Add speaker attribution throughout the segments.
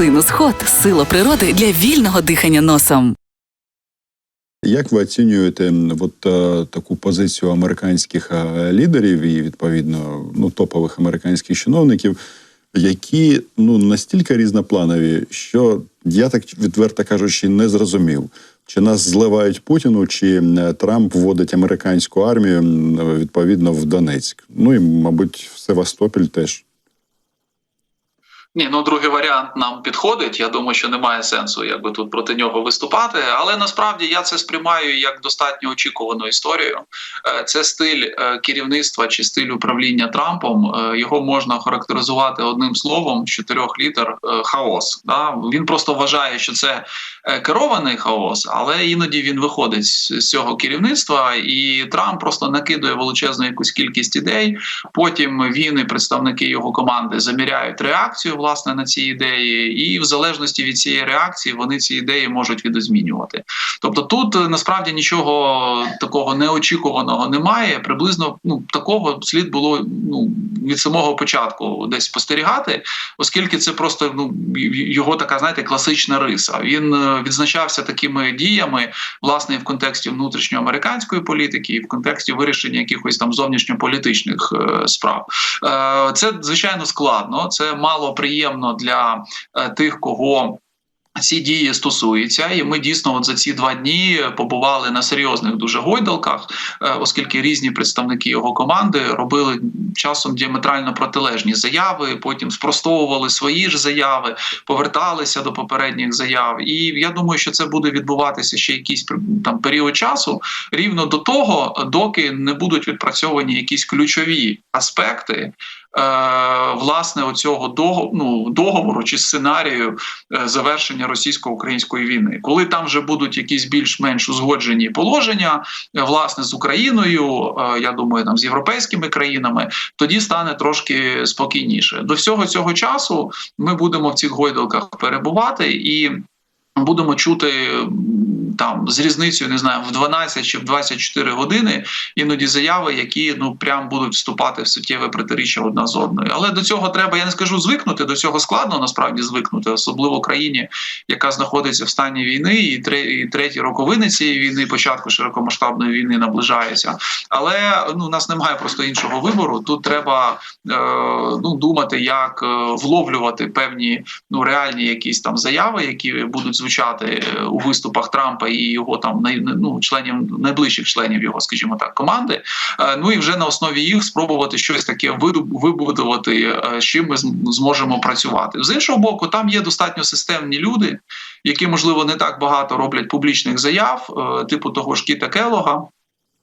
Speaker 1: Синус-ход сила природи для вільного дихання носом.
Speaker 2: Як ви оцінюєте от, е, таку позицію американських е, лідерів і відповідно ну, топових американських чиновників, які ну настільки різнопланові, що я так відверто кажучи, не зрозумів, чи нас зливають Путіну, чи Трамп вводить американську армію відповідно в Донецьк. Ну і, мабуть, в Севастополь теж.
Speaker 3: Ні, ну другий варіант нам підходить. Я думаю, що немає сенсу якби тут проти нього виступати. Але насправді я це сприймаю як достатньо очікувану історію. Е, Це стиль е, керівництва чи стиль управління Трампом. Е, Його можна характеризувати одним словом чотирьох літер хаос. Да? Він просто вважає, що це керований хаос, але іноді він виходить з цього керівництва, і Трамп просто накидує величезну якусь кількість ідей. Потім він і представники його команди заміряють реакцію власне на ці ідеї, і в залежності від цієї реакції вони ці ідеї можуть відозмінювати. Тобто, тут е, насправді нічого такого неочікуваного немає. Приблизно ну такого слід було ну від самого початку десь спостерігати, оскільки це просто ну його така, знаєте, класична риса. Він е, відзначався такими діями, власне, і в контексті внутрішньоамериканської політики, і в контексті вирішення якихось там зовнішньополітичних е, справ. Це звичайно складно, це мало приємно для е, тих, кого. Ці дії стосуються, і ми дійсно от за ці два дні побували на серйозних дуже гойдалках, е, оскільки різні представники його команди робили часом діаметрально протилежні заяви. Потім спростовували свої ж заяви, поверталися до попередніх заяв. І я думаю, що це буде відбуватися ще якийсь там період часу, рівно до того, доки не будуть відпрацьовані якісь ключові аспекти. Е, Власне, оцього дого- ну, договору чи сценарію е, завершення російсько-української війни, коли там вже будуть якісь більш-менш узгоджені положення, е, власне, з Україною, я думаю, там з європейськими країнами, тоді стане трошки спокійніше. До всього цього часу ми будемо в цих гойдалках перебувати і. Будемо чути там з різницею, не знаю, в 12 чи в 24 години іноді заяви, які ну прям будуть вступати в суттєве протиріччя одна з одною. Але до цього треба, я не скажу звикнути. До цього складно насправді звикнути, особливо країні, яка знаходиться в стані війни, і тре- і треті роковини цієї війни, початку широкомасштабної війни наближається. Але ну у нас немає просто іншого вибору. Тут треба е, ну думати, як е, вловлювати певні ну реальні якісь там заяви, які будуть звучати е, у виступах Трампа і його там ну, членів найближчих членів його, скажімо так, команди. Е, Ну і вже на основі їх спробувати щось таке вибудувати, е, з чим ми зможемо працювати. З іншого боку, там є достатньо системні люди, які можливо не так багато роблять публічних заяв, е, типу того ж Кіта Келога.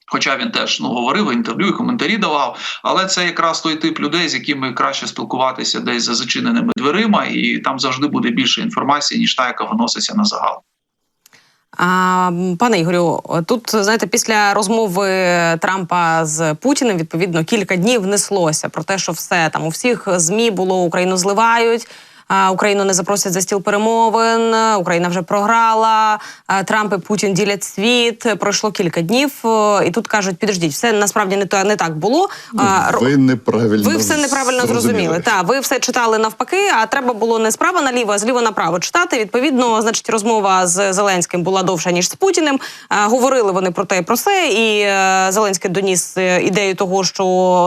Speaker 3: Хоча він теж ну говорив інтерв'ю, і коментарі давав, але це якраз той тип людей, з якими краще спілкуватися десь за зачиненими дверима, і там завжди буде більше інформації, ніж та, яка виноситься на загал.
Speaker 4: А, пане Ігорю, тут знаєте, після розмови Трампа з Путіним відповідно кілька днів неслося про те, що все там у всіх змі було Україну зливають. Україну не запросять за стіл перемовин. Україна вже програла. а, Трамп і Путін ділять світ. Пройшло кілька днів, е, і тут кажуть: підождіть, все насправді не то не так було. Ро-
Speaker 2: Ви неправильно
Speaker 4: ви все неправильно зрозуміли. Так, ви все читали навпаки, а треба було не справа наліво, а зліва направо читати. Відповідно, значить, розмова з Зеленським була довша ніж з Путіним. Е, говорили вони про те і про це. І е, Зеленський доніс е, ідею того, що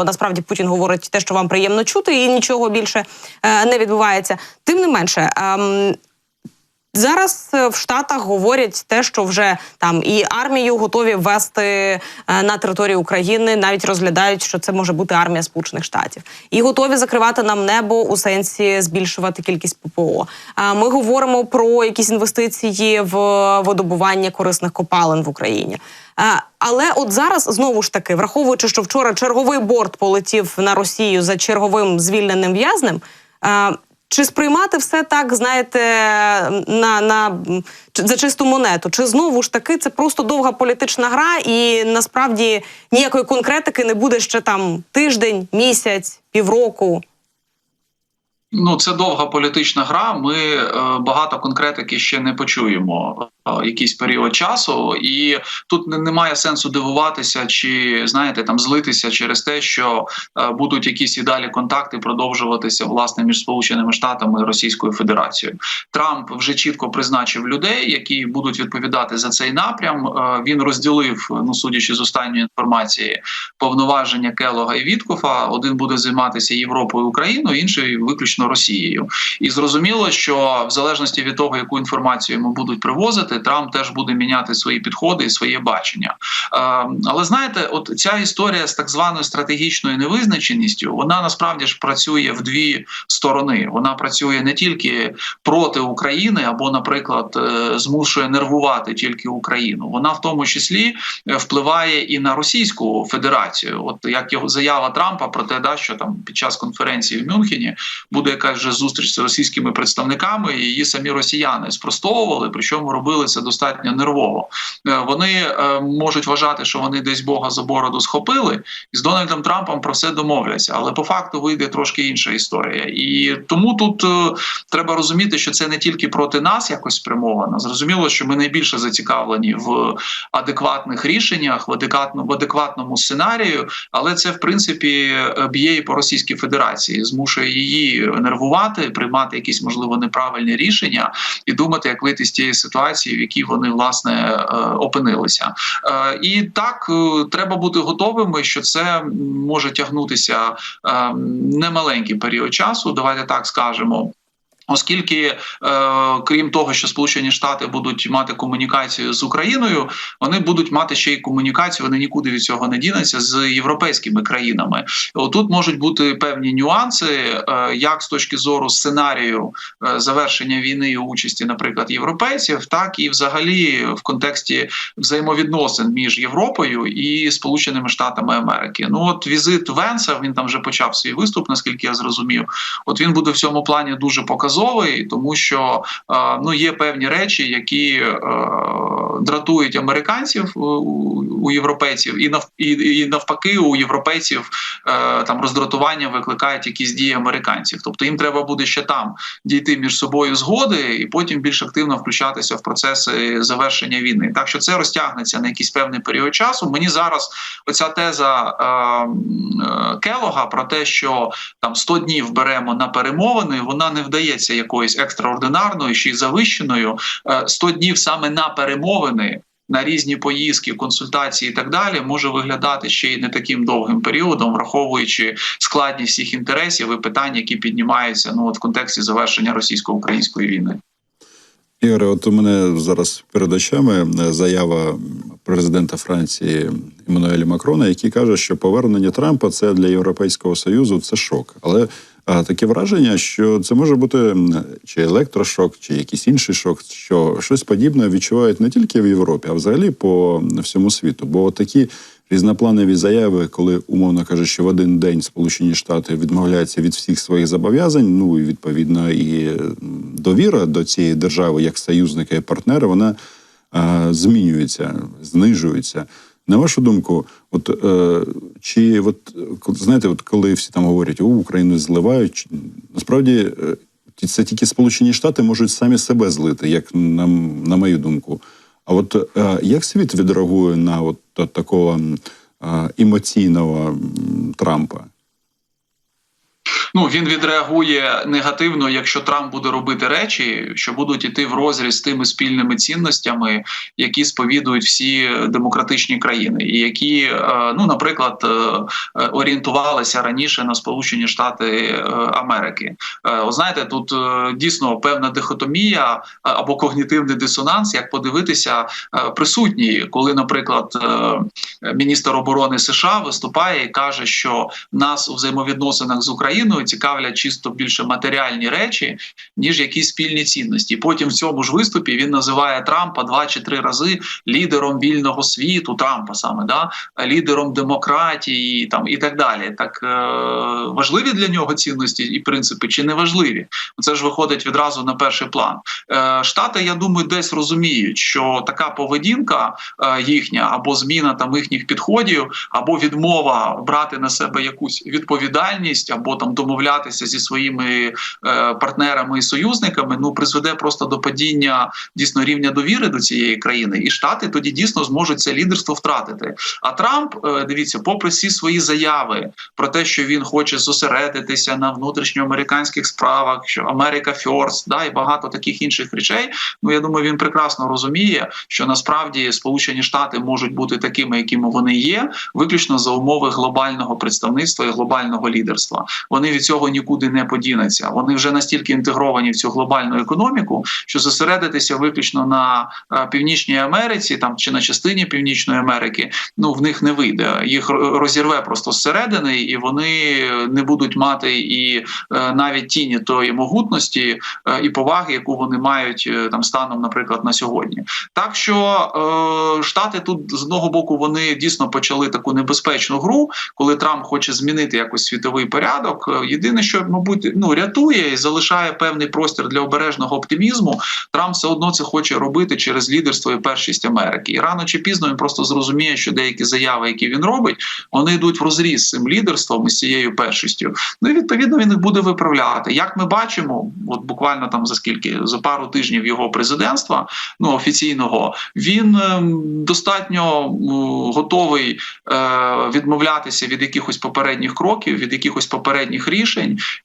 Speaker 4: насправді Путін говорить те, що вам приємно чути, і нічого більше е, не відбувається. Тим не менше. ем, Зараз е, в Штатах говорять те, що вже там і армію готові ввести е, на територію України, навіть розглядають, що це може бути армія Сполучених Штатів, і готові закривати нам небо у сенсі збільшувати кількість ППО. А ми говоримо про якісь інвестиції в видобування корисних копалин в Україні. Е, Але от зараз знову ж таки, враховуючи, що вчора черговий борт полетів на Росію за черговим звільненим в'язнем. Чи сприймати все так, знаєте, на, на за чисту монету? Чи знову ж таки це просто довга політична гра, і насправді ніякої конкретики не буде ще там тиждень, місяць, півроку?
Speaker 3: Ну, це довга політична гра. Ми е, багато конкретики ще не почуємо е, якийсь період часу, і тут не- немає сенсу дивуватися чи знаєте там злитися через те, що е, будуть якісь і далі контакти продовжуватися власне між Сполученими Штатами і Російською Федерацією. Трамп вже чітко призначив людей, які будуть відповідати за цей напрям. Він розділив, ну судячи з останньої інформації, повноваження Келога і Віткофа. Один буде займатися Європою, Україною, інший виключно Росією. І зрозуміло, що в залежності від того, яку інформацію йому будуть привозити, Трамп теж буде міняти свої підходи і своє бачення. Е, але знаєте, от ця історія з так званою стратегічною невизначеністю, вона насправді ж працює в дві сторони. Вона працює не тільки проти України, або, наприклад, е, змушує нервувати тільки Україну. Вона в тому числі е, впливає і на Російську Федерацію. От як його заява Трампа про те, да, що там під час конференції в Мюнхені буде якась вже зустріч з російськими представниками, її самі росіяни спростовували, причому робили це достатньо нервово. Е, Вони е, можуть вважати, що вони десь Бога за бороду схопили, і з Дональдом Трампом про все домовляться. Але по факту вийде трошки інша історія. І тому тут е, треба розуміти, що це не тільки проти нас якось спрямовано. Зрозуміло, що ми найбільше зацікавлені в адекватних рішеннях, в адекватному, в адекватному сценарію, але це в принципі б'є і по Російській Федерації, змушує її нервувати, приймати якісь можливо неправильні рішення і думати, як вийти з тієї ситуації, в якій вони власне е, опинилися. Е, І так е, треба бути готовими, що це може тягнутися е, немаленький період часу. Давайте так скажемо. Оскільки, е, крім того, що Сполучені Штати будуть мати комунікацію з Україною, вони будуть мати ще й комунікацію. Вони нікуди від цього не дінуться з європейськими країнами. Тут можуть бути певні нюанси, е, як з точки зору сценарію е, завершення війни і участі, наприклад, європейців, так і взагалі в контексті взаємовідносин між Європою і Сполученими Штатами Америки. Ну от візит Венса він там вже почав свій виступ, наскільки я зрозумів. От він буде в цьому плані дуже показовий, тому що е, ну є певні речі, які е, дратують американців у, європейців, і нав і, навпаки, у європейців е, там роздратування викликають якісь дії американців. Тобто їм треба буде ще там дійти між собою згоди, і потім більш активно включатися в процеси завершення війни. Так що це розтягнеться на якийсь певний період часу. Мені зараз оця теза е, Келога про те, що там 100 днів беремо на перемовини, вона не вдається якоюсь екстраординарною й завищеною. Е, 100 днів саме на перемовини. На різні поїздки, консультації і так далі може виглядати ще й не таким довгим періодом, враховуючи складність всіх інтересів і питань, які піднімаються ну от в контексті завершення російсько-української війни.
Speaker 2: Ігоре, от у мене зараз перед очами заява президента Франції Еммануеля Макрона, який каже, що повернення Трампа це для Європейського союзу це шок. Але таке враження, що це може бути чи електрошок, чи якийсь інший шок, що щось подібне відчувають не тільки в Європі, а взагалі по всьому світу. Бо такі різнопланові заяви, коли умовно кажучи, в один день Сполучені Штати відмовляються від всіх своїх зобов'язань. Ну і відповідно і довіра до цієї держави як союзника і партнера, вона змінюється, знижується. На вашу думку, от е, чи от знаєте, от коли всі там говорять, о, Україну зливають, насправді е, це тільки Сполучені Штати можуть самі себе злити, як на, на мою думку. А от е, як світ відреагує на от от такого е, емоційного Трампа?
Speaker 3: Ну він відреагує негативно, якщо Трамп буде робити речі, що будуть іти в розріз з тими спільними цінностями, які сповідують всі демократичні країни, і які, е, ну наприклад, е, орієнтувалися раніше на Сполучені Штати е, Америки. О, Знаєте, тут дійсно певна дихотомія або когнітивний дисонанс, як подивитися, присутній, коли, наприклад, міністр оборони США виступає і каже, що нас у взаємовідносинах з Україною цікавлять чисто більше матеріальні речі, ніж якісь спільні цінності. Потім в цьому ж виступі він називає Трампа два чи три рази лідером вільного світу, Трампа саме да лідером демократії, там і так далі. Так е, важливі для нього цінності і принципи чи не важливі? Це ж виходить відразу на перший план. Е, Штати, я думаю, десь розуміють, що така поведінка е, їхня або зміна там їхніх підходів, або відмова брати на себе якусь відповідальність, або там домовлятися домовлятися зі своїми е, партнерами і союзниками, ну призведе просто до падіння дійсно рівня довіри до цієї країни, і штати тоді дійсно зможуть це лідерство втратити. А Трамп, е, дивіться, попри всі свої заяви про те, що він хоче зосередитися на внутрішньоамериканських справах, що Америка Фьорс, да і багато таких інших речей. Ну я думаю, він прекрасно розуміє, що насправді Сполучені Штати можуть бути такими, якими вони є, виключно за умови глобального представництва і глобального лідерства. Вони від цього нікуди не подінуться. Вони вже настільки інтегровані в цю глобальну економіку, що зосередитися виключно на е, північній Америці, там чи на частині Північної Америки, ну в них не вийде. Їх розірве просто зсередини, і вони не будуть мати і е, навіть тіні тої могутності е, і поваги, яку вони мають там станом, наприклад, на сьогодні. Так що е, штати тут з одного боку вони дійсно почали таку небезпечну гру, коли Трамп хоче змінити якось світовий порядок. Єдине, що мабуть ну рятує і залишає певний простір для обережного оптимізму. Трамп все одно це хоче робити через лідерство і першість Америки. І рано чи пізно він просто зрозуміє, що деякі заяви, які він робить, вони йдуть в розріз з цим лідерством і з цією першістю. Ну і відповідно він їх буде виправляти. Як ми бачимо, от буквально там за скільки за пару тижнів його президентства, ну офіційного, він ем, достатньо готовий е, відмовлятися від якихось попередніх кроків, від якихось попередніх рішень.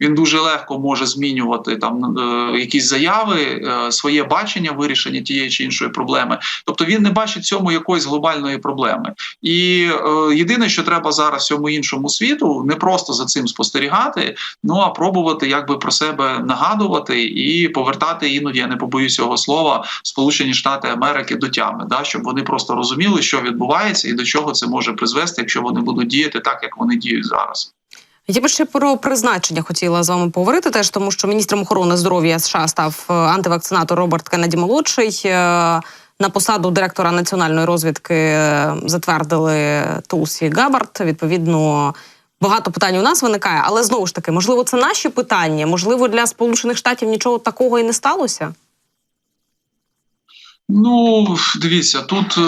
Speaker 3: Він дуже легко може змінювати там е, якісь заяви, е, своє бачення вирішення тієї чи іншої проблеми. Тобто він не бачить цьому якоїсь глобальної проблеми. І е, єдине, що треба зараз всьому іншому світу, не просто за цим спостерігати, ну а пробувати якби про себе нагадувати і повертати іноді, я не побоюсь цього слова, Сполучені Штати Америки до тями, да, щоб вони просто розуміли, що відбувається і до чого це може призвести, якщо вони будуть діяти так, як вони діють зараз.
Speaker 4: Я би ще про призначення хотіла з вами поговорити, теж тому що міністром охорони здоров'я США став е, антивакцинатор Роберт Кеннеді молодший. Е, На посаду директора національної розвідки е, затвердили Тулсі Габард. Відповідно, багато питань у нас виникає, але знову ж таки, можливо, це наші питання. Можливо, для Сполучених Штатів нічого такого і не сталося.
Speaker 3: Ну дивіться, тут е,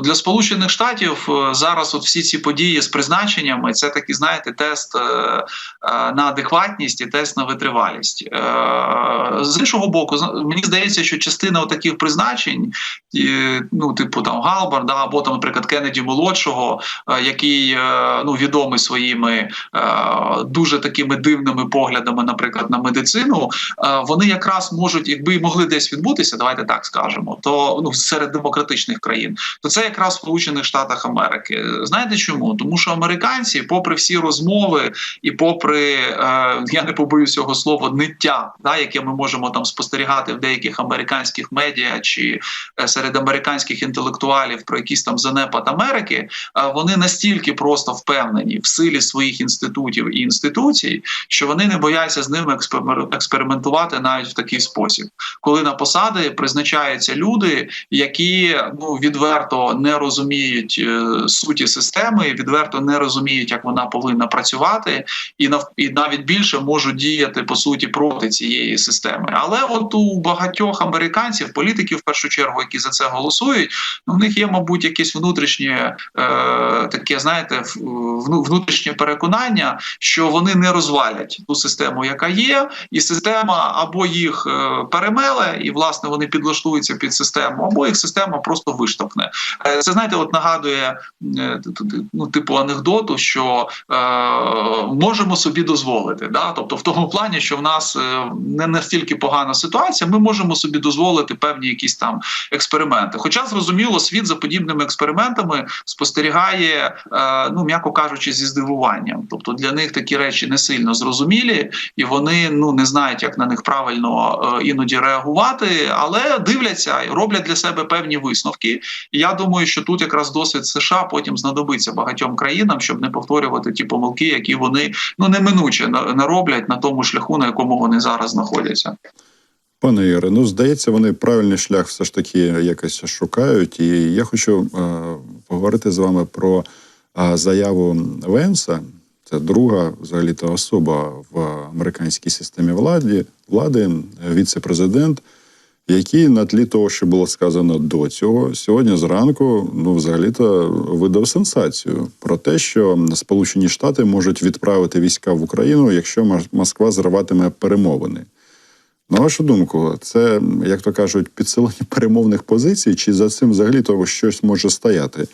Speaker 3: для Сполучених Штатів е, зараз от всі ці події з призначеннями це такий, знаєте, тест е, на адекватність і тест на витривалість. З іншого боку, мені здається, що частина таких призначень, ну типу там Галбар, да, або там, наприклад, Кеннеді молодшого, який ну відомий своїми дуже такими дивними поглядами, наприклад, на медицину, вони якраз можуть, якби могли десь відбутися, давайте так скажемо, то ну серед демократичних країн, то це якраз в Сполучених Штатах Америки. Знаєте чому? Тому що американці, попри всі розмови і попри е, я не побоюсь цього слова, ниття, да, яке ми можемо там спостерігати в деяких американських медіа чи е, серед американських інтелектуалів про якийсь там занепад Америки, е, вони настільки просто впевнені в силі своїх інститутів і інституцій, що вони не бояться з ними експериментувати навіть в такий спосіб, коли на посади призначаються люди, які ну відверто не розуміють е, суті системи, відверто не розуміють, як вона повинна працювати, і нав і навіть більше можуть діяти по суті проти цієї системи. Але от у багатьох американців, політиків в першу чергу, які за це голосують, ну в них є, мабуть, якесь внутрішнє е, таке, знаєте, внутрішнє переконання, що вони не розвалять ту систему, яка є, і система або їх е, перемеле, і власне вони підлаштуються під систему, або їх система просто виштовхне. Е, Це знаєте, от нагадує е, ну, типу анекдоту, що е, можемо собі дозволити. Да? Тобто, в тому плані, що в нас е, не настільки погана ситуація, ми можемо собі дозволити певні якісь там експерименти. Хоча зрозуміло, світ за подібними експериментами спостерігає, е, ну м'яко кажучи, зі здивуванням. Тобто для них такі речі не сильно зрозумілі, і вони ну не знають, як на них правильно е, іноді реагувати, але дивляться і роблять для себе певні висновки. І я думаю, що тут якраз досвід США потім знадобиться багатьом країнам, щоб не повторювати ті помилки, які вони ну неминуче на- нароблять на тому шляху, на якому вони зараз знаходяться.
Speaker 2: Пане Ігоре, ну здається, вони правильний шлях все ж таки якось шукають. І я хочу е, поговорити з вами про е, заяву Венса. Це друга взагалі та особа в американській системі влади, влади, віце-президент, який на тлі того, що було сказано до цього, сьогодні зранку, ну взагалі-то видав сенсацію про те, що Сполучені Штати можуть відправити війська в Україну, якщо Москва зриватиме перемовини. На вашу думку, це, як то кажуть, підсилення перемовних позицій, чи за цим взагалі того щось може стояти?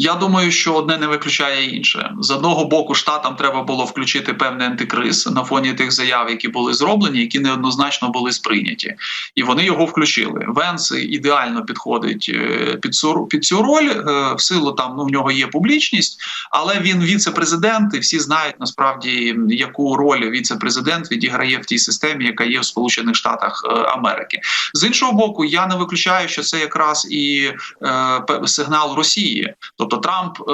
Speaker 3: Я думаю, що одне не виключає інше. З одного боку, штатам треба було включити певний антикриз на фоні тих заяв, які були зроблені, які неоднозначно були сприйняті, і вони його включили. Венс ідеально підходить е, під цю під цю роль. е, В силу там ну в нього є публічність, але він віце-президент, і всі знають насправді яку роль віце-президент відіграє в тій системі, яка є в Сполучених Штатах е, Америки. З іншого боку, я не виключаю, що це якраз і е, сигнал Росії. Тобто Трамп е,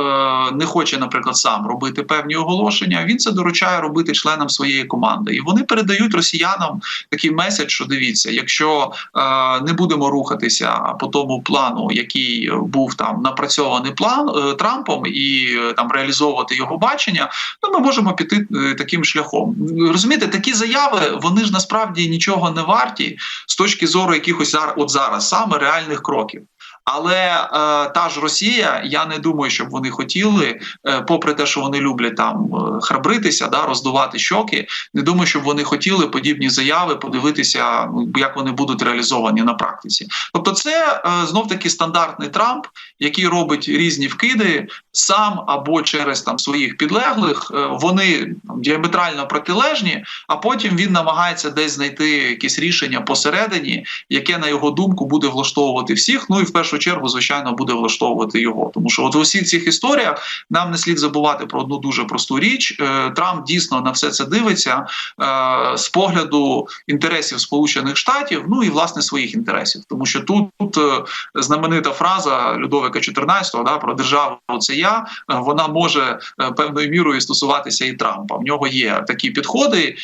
Speaker 3: не хоче, наприклад, сам робити певні оголошення. Він це доручає робити членам своєї команди, і вони передають росіянам такий меседж, що дивіться, якщо е, не будемо рухатися по тому плану, який був там напрацьований план е, Трампом, і е, там реалізовувати його бачення, то ми можемо піти е, таким шляхом. Розумієте, такі заяви вони ж насправді нічого не варті з точки зору якихось от зараз саме реальних кроків. Але е, та ж Росія, я не думаю, щоб вони хотіли, е, попри те, що вони люблять там е, храбритися, да, роздувати щоки. Не думаю, щоб вони хотіли подібні заяви подивитися, ну, як вони будуть реалізовані на практиці. Тобто, це е, знов таки стандартний Трамп, який робить різні вкиди сам або через там своїх підлеглих. Е, вони діаметрально протилежні, а потім він намагається десь знайти якесь рішення посередині, яке на його думку буде влаштовувати всіх. Ну і в першу чергу, звичайно, буде влаштовувати його. Тому що от в усіх цих історіях нам не слід забувати про одну дуже просту річ. Е, Трамп дійсно на все це дивиться е, з погляду інтересів Сполучених Штатів, ну і власне своїх інтересів, тому що тут, тут е, знаменита фраза Людовика XIV, да, про державу це я. Вона може певною мірою стосуватися і Трампа. В нього є такі підходи.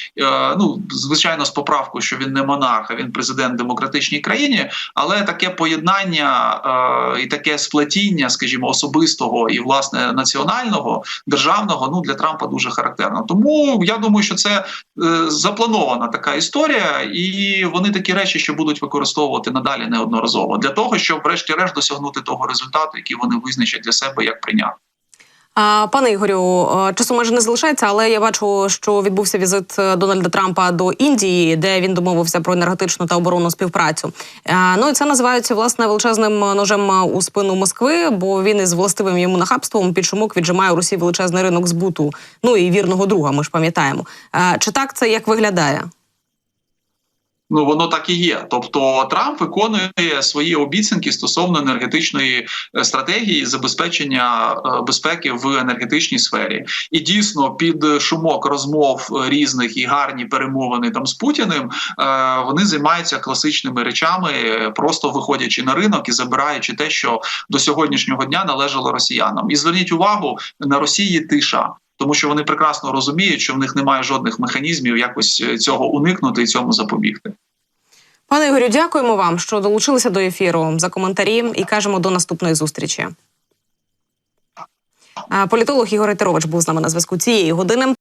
Speaker 3: Ну звичайно, з поправкою, що він не монарх, а він президент демократичній країні, але таке поєднання е, і таке сплетіння, скажімо, особистого і власне національного державного, ну для Трампа дуже характерно. Тому я думаю, що це е, запланована така історія, і вони такі речі, що будуть використовувати надалі неодноразово для того, щоб, врешті-решт, досягнути того результату, який вони визначать для себе як прийняти.
Speaker 4: Пане Ігорю, е, часу майже не залишається, але я бачу, що відбувся візит е, Дональда Трампа до Індії, де він домовився про енергетичну та оборонну співпрацю. Е, Ну і це називається власне величезним ножем у спину Москви, бо він із властивим йому нахабством під шумок віджимає у Росії величезний ринок збуту. Ну і вірного друга. Ми ж пам'ятаємо. Чи так це як виглядає?
Speaker 3: Ну воно так і є. Тобто Трамп виконує свої обіцянки стосовно енергетичної е, стратегії забезпечення е, безпеки в енергетичній сфері. І дійсно під шумок розмов різних і гарні перемовини там з Путіним е, вони займаються класичними речами, просто виходячи на ринок і забираючи те, що до сьогоднішнього дня належало росіянам. І зверніть увагу на Росії тиша. Тому що вони прекрасно розуміють, що в них немає жодних механізмів якось цього уникнути і цьому запобігти.
Speaker 4: Пане Ігорю, дякуємо вам, що долучилися до ефіру за коментарі і кажемо до наступної зустрічі. Політолог Ігор Ітерович був з нами на зв'язку цієї години.